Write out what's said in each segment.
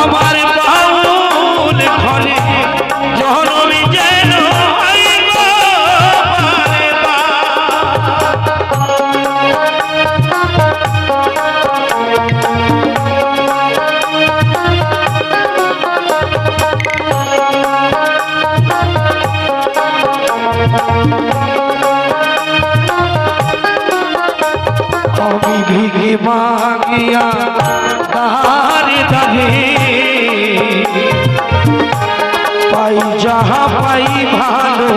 আমার বাউল ঘরে জনমি যেন। আমি ভিগে মাগিয়া পাই, যাহা পাই ভালো,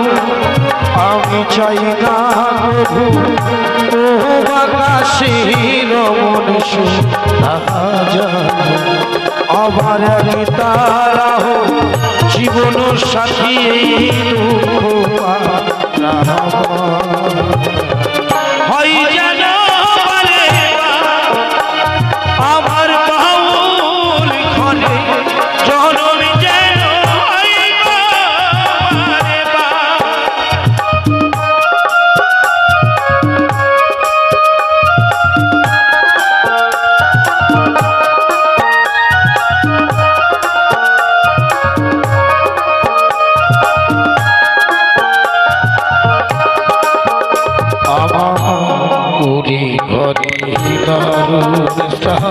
আমি চাই না প্রভু। ও বাকাশে রমন তাহা জানো। আমার আগে তারা হো, জীবন সাথী দুঃখ হয় দারুণ সাহ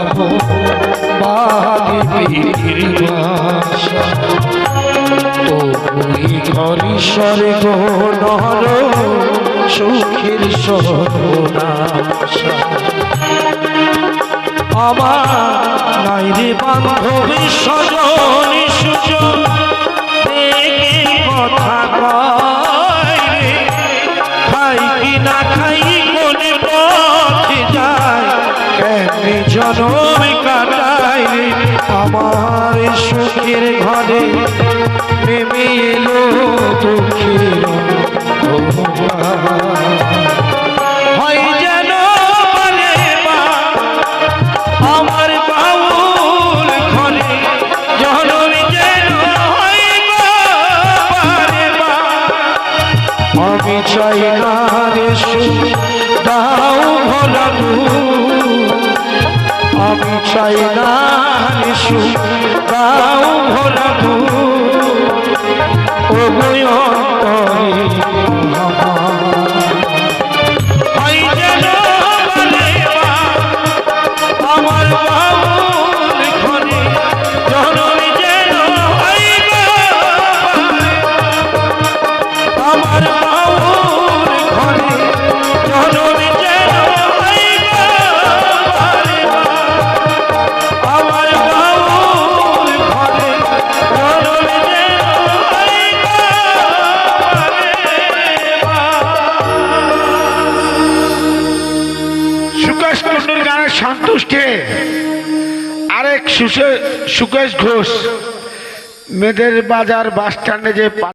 বাহির ওই ঘরে স্বর্গ নর সুখের সর্বনাশা আমার নাই রে বান্ধবী সুজন কথা খাই কি জনম কাটাই আমার সুখের ঘরে নেমে এলো দুঃখের হয় যেন আমার বাউল ঘরে জনম যেন বার। আমি চাই না রে দাও ভোলা আমি চাই না রে সুখ, ভরা ভোলা ও সন্তুষ্টে আরেক সুকেশ ঘোষ। মেদের বাজার বাস স্ট্যান্ডে যে